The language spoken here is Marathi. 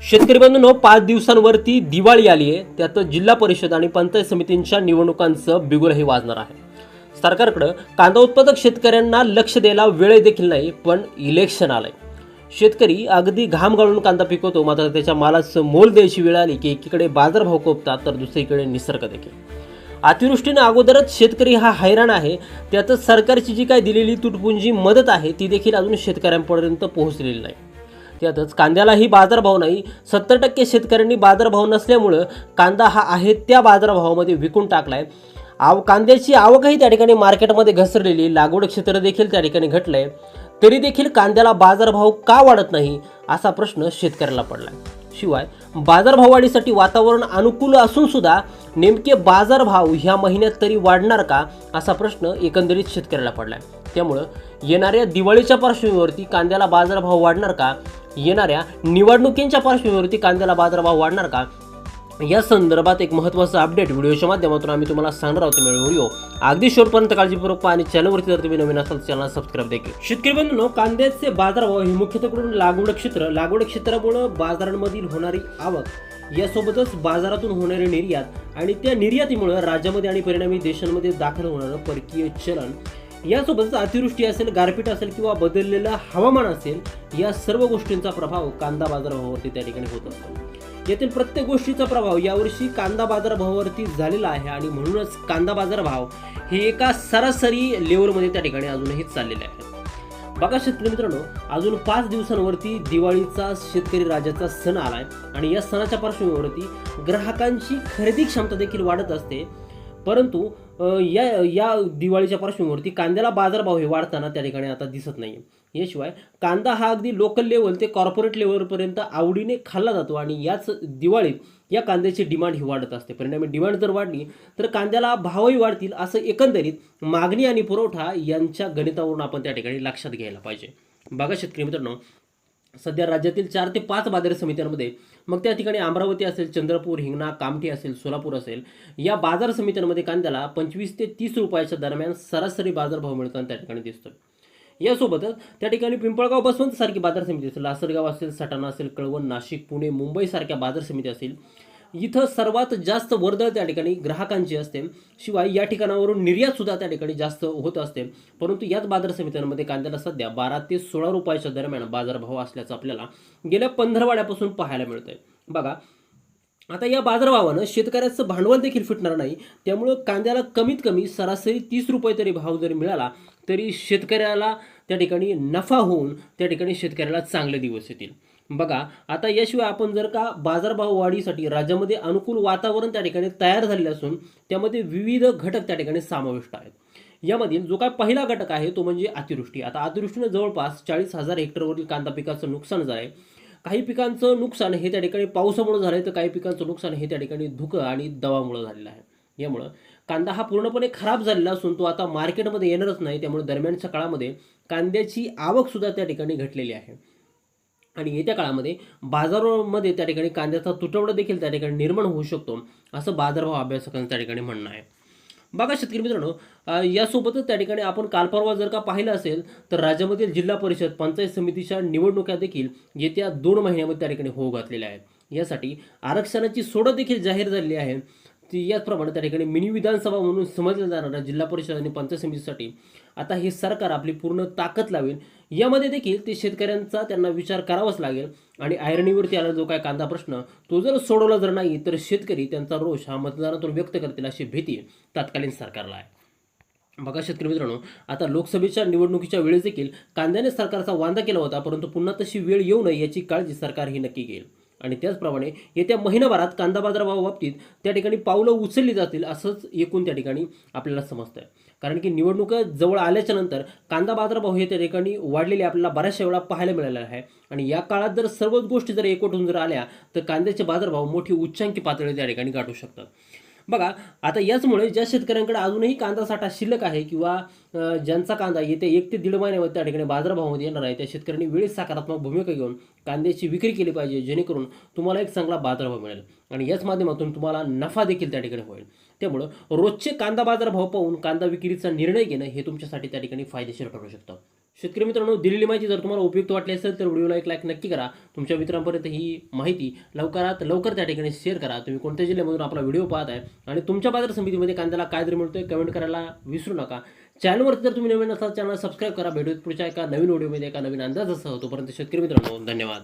शेतकरी बंधूंनो पाच दिवसांवरती दिवाळी आली आहे. त्यात जिल्हा परिषद आणि पंचायत समितींच्या निवडणुकांचं बिगुलही वाजणार आहे. सरकारकडं कांदा उत्पादक शेतकऱ्यांना लक्ष द्यायला वेळ देखील नाही पण इलेक्शन आलंय. शेतकरी अगदी घाम गाळून कांदा पिकवतो मात्र त्याच्या मालाचं मोल द्यायची वेळ आली की एकीकडे बाजारभाव कोपतात तर दुसरीकडे निसर्ग देखील. अतिवृष्टीने अगोदरच शेतकरी हा हैराण आहे. त्यातच सरकारची जी काय दिलेली तुटपुंजी मदत आहे ती देखील अजून शेतकऱ्यांपर्यंत पोहोचलेली नाही. त्यातच कांद्यालाही बाजारभाव नाही. सत्तर टक्के शेतकऱ्यांनी बाजारभाव नसल्यामुळं कांदा हा आहे त्या बाजारभावामध्ये विकून टाकलाय. आव कांद्याची आवकही त्या ठिकाणी मार्केटमध्ये घसरलेली लागवड क्षेत्र देखील त्या ठिकाणी घटलंय. तरी देखील कांद्याला बाजारभाव का वाढत नाही असा प्रश्न शेतकऱ्याला पडलाय. शिवाय बाजारभाव वाढीसाठी वातावरण अनुकूल असून सुद्धा नेमके बाजारभाव ह्या महिन्यात तरी वाढणार का असा प्रश्न एकंदरीत शेतकऱ्याला पडलाय. त्यामुळं येणाऱ्या दिवाळीच्या पार्श्वभूमीवरती कांद्याला बाजारभाव वाढणार का येणाऱ्या निवडणुकींच्या पार्श्वभूमीवरती कांद्याला बाजारभाव वाढणार का? या संदर्भात एक महत्त्वाचं अपडेट व्हिडिओच्या माध्यमातून आम्ही तुम्हाला सांगणार आहोत मिळून व्हिडिओ अगदी शेवटपर्यंत काळजीपूर्वक पहा आणि चॅनलवरती जर तुम्ही नवीन असाल चॅनल सबस्क्राईब देखील. शेतकरी बंधूंनो कांद्याचे बाजारभाव हे मुख्यतः करून लागवड क्षेत्र लागवड क्षेत्रामुळं बाजारांमधील होणारी आवक यासोबतच बाजारातून होणारे निर्यात आणि त्या निर्यातीमुळं राज्यामध्ये आणि परिणामी देशांमध्ये दाखल होणारं परकीय चलन यासोबतच अतिवृष्टी असेल गारपीट असेल किंवा बदललेलं हवामान असेल या सर्व गोष्टींचा प्रभाव कांदा बाजारभावावरती त्या ठिकाणी होत असतो. यातील प्रत्येक गोष्टीचा प्रभाव यावर्षी कांदा बाजारभावावरती झालेला आहे आणि म्हणूनच कांदा बाजारभाव हे एका सरासरी लेवलमध्ये त्या ठिकाणी अजूनही चाललेले आहे बघा शेतकरी मित्रांनो अजून पाच दिवसांवरती दिवाळीचा शेतकरी राजाचा सण आलाय आणि या सणाच्या पार्श्वभूमीवरती ग्राहकांची खरेदी क्षमता देखील वाढत असते. परंतु या या दिवाळीच्या पार्श्वभूमीवरती कांद्याला बाजारभाव हे वाढताना त्या ठिकाणी आता दिसत नाही याशिवाय कांदा हा अगदी लोकल लेवल ते कॉर्पोरेट लेवलपर्यंत आवडीने खाल्ला जातो आणि याच दिवाळीत या कांद्याची डिमांड ही वाढत असते. परिणामी डिमांड जर वाढली तर कांद्याला भावही वाढतील असं एकंदरीत मागणी आणि पुरवठा यांच्या गणितावरून आपण त्या ठिकाणी लक्षात घ्यायला पाहिजे. बघा शेतकरी मित्रांनो सध्या राज्यातील चार ते पाच बाजार समित्यांमध्ये मग त्या ठिकाणी अमरावती असेल चंद्रपूर हिंगणा कामठी असेल सोलापूर असेल या बाजार समित्यांमध्ये कांद्याला पंचवीस ते तीस रुपयाच्या दरम्यान सरासरी बाजारभाव मिळताना त्या ठिकाणी दिसतो यासोबतच त्या ठिकाणी पिंपळगाव बसवंत सारखी बाजार समिती असेल लासलगाव असेल सटाणा असेल कळवण नाशिक पुणे मुंबईसारख्या बाजार समिती असेल इथं सर्वात जास्त वर्दळ त्या ठिकाणी ग्राहकांची असते. शिवाय या ठिकाणावरून निर्यात सुद्धा त्या ठिकाणी जास्त होत असते. परंतु याच बाजार समित्यांमध्ये कांद्याला सध्या बारा ते सोळा रुपयाच्या दरम्यान बाजारभाव असल्याचं आपल्याला गेल्या पंधरवाड्यापासून पाहायला मिळतंय. बघा आता या बाजारभावानं शेतकऱ्याचं भांडवल देखील फिटणार नाही. त्यामुळं कांद्याला कमीत कमी सरासरी तीस रुपये तरी भाव जरी मिळाला तरी शेतकऱ्याला त्या ठिकाणी नफा होऊन त्या ठिकाणी शेतकऱ्याला चांगले दिवस येतील. बघा आता याशिवाय आपण जर का बाजारभाव वाढीसाठी राज्यामध्ये अनुकूल वातावरण त्या ठिकाणी तयार झालेले असून त्यामध्ये विविध घटक त्या ठिकाणी समाविष्ट आहेत. यामधील जो काय पहिला घटक आहे तो म्हणजे अतिवृष्टी. आता अतिवृष्टीने जवळपास चाळीस हजार हेक्टरवरील कांदा पिकाचं नुकसान झालं आहे काही पिकांचं नुकसान हे त्या ठिकाणी पावसामुळे झालं आहे तर काही पिकांचं नुकसान हे त्या ठिकाणी धुकं आणि दवामुळे झालेलं आहे. यामुळं कांदा हा पूर्णपणे खराब झालेला असून तो आता मार्केटमध्ये येणारच नाही त्यामुळे दरम्यानच्या काळामध्ये कांद्याची आवकसुद्धा त्या ठिकाणी घटलेली आहे. आणि येत्या काळामध्ये बाजारामध्ये त्या ठिकाणी कांद्याचा तुटवडा देखील त्या ठिकाणी निर्माण होऊ शकतो असं बाजारभाव अभ्यासकांचं त्या ठिकाणी म्हणणं आहे. बघा शेतकरी मित्रांनो यासोबतच त्या ठिकाणी आपण काल परवा जर का पाहिलं असेल तर राज्यामधील जिल्हा परिषद पंचायत समितीच्या निवडणुका देखील येत्या दोन महिन्यामध्ये त्या ठिकाणी होऊ घातलेल्या आहेत. यासाठी आरक्षणाची सोडत देखील जाहीर झालेली आहे. ती याचप्रमाणे त्या ठिकाणी मिनी विधानसभा म्हणून समजल्या जाणाऱ्या जिल्हा परिषद आणि पंचायत समितीसाठी आता हे सरकार आपली पूर्ण ताकद लावेल. यामध्ये देखील ते शेतकऱ्यांचा त्यांना विचार करावाच लागेल आणि आयरणीवरती आला जो काय कांदा प्रश्न तो जर सोडवला जर नाही तर शेतकरी त्यांचा रोष हा मतदानातून व्यक्त करतील अशी भीती तत्कालीन सरकारला आहे. बघा शेतकरी मित्रांनो आता लोकसभेच्या निवडणुकीच्या वेळेस देखील कांद्याने सरकारचा वांदा केला होता परंतु पुन्हा तशी वेळ येऊ नये याची काळजी सरकार ही नक्की घेईल. आणि त्याचप्रमाणे येत्या महिनाभरात कांदा बाजारभावा बाबतीत त्या ठिकाणी पावलं उचलली जातील असंच एकूण त्या ठिकाणी आपल्याला समजतंय. कारण की निवडणुका जवळ आल्याच्यानंतर कांदा बाजारभाव हे त्या ठिकाणी वाढलेले आपल्याला बऱ्याचशा वेळा पाहायला मिळालेला आहे. आणि या काळात जर सर्वच गोष्टी जर एकवटून जर आल्या तर कांद्याचे बाजारभाव मोठी उच्चांकी पातळी त्या ठिकाणी गाठू शकतात. बघा आता याचमुळे ज्या शेतकऱ्यांकडे अजूनही कांदा साठा शिल्लक आहे किंवा ज्यांचा कांदा येत्या एक ते दीड महिन्यामध्ये त्या ठिकाणी बाजारभावामध्ये येणार आहे त्या शेतकऱ्यांनी वेळेस सकारात्मक भूमिका घेऊन कांद्याची विक्री केली पाहिजे जेणेकरून तुम्हाला एक चांगला बाजारभाव मिळेल. आणि याच माध्यमातून तुम्हाला नफा देखील त्या ठिकाणी होईल. त्यामुळं रोजचे कांदा बाजारभाव पाहून कांदा विक्रीचा निर्णय घेणं हे तुमच्यासाठी त्या ठिकाणी फायदेशीर ठरू शकतं. शेतकरी मित्रांनो दिलेली माहिती जर तुम्हाला उपयुक्त वाटली असेल तर व्हिडिओला एक लाईक नक्की करा. तुमच्या मित्रांपर्यंत ही माहिती लवकरात लवकर त्या ठिकाणी शेअर करा. तुम्ही कोणत्या जिल्ह्यामधून आपला व्हिडिओ पाहत आहे आणि तुमच्या बाजार समितीमध्ये कांद्याला काय दर मिळतोय कमेंट करायला विसरू नका. चॅनलवरती जर तुम्ही नवीन असाल चॅनल सबस्क्राईब करा. भेटूत पुढच्या एका नवीन व्हिडिओमध्ये एका नवीन अंदाजासह. तोपर्यंत शेतकरी मित्रांनो धन्यवाद.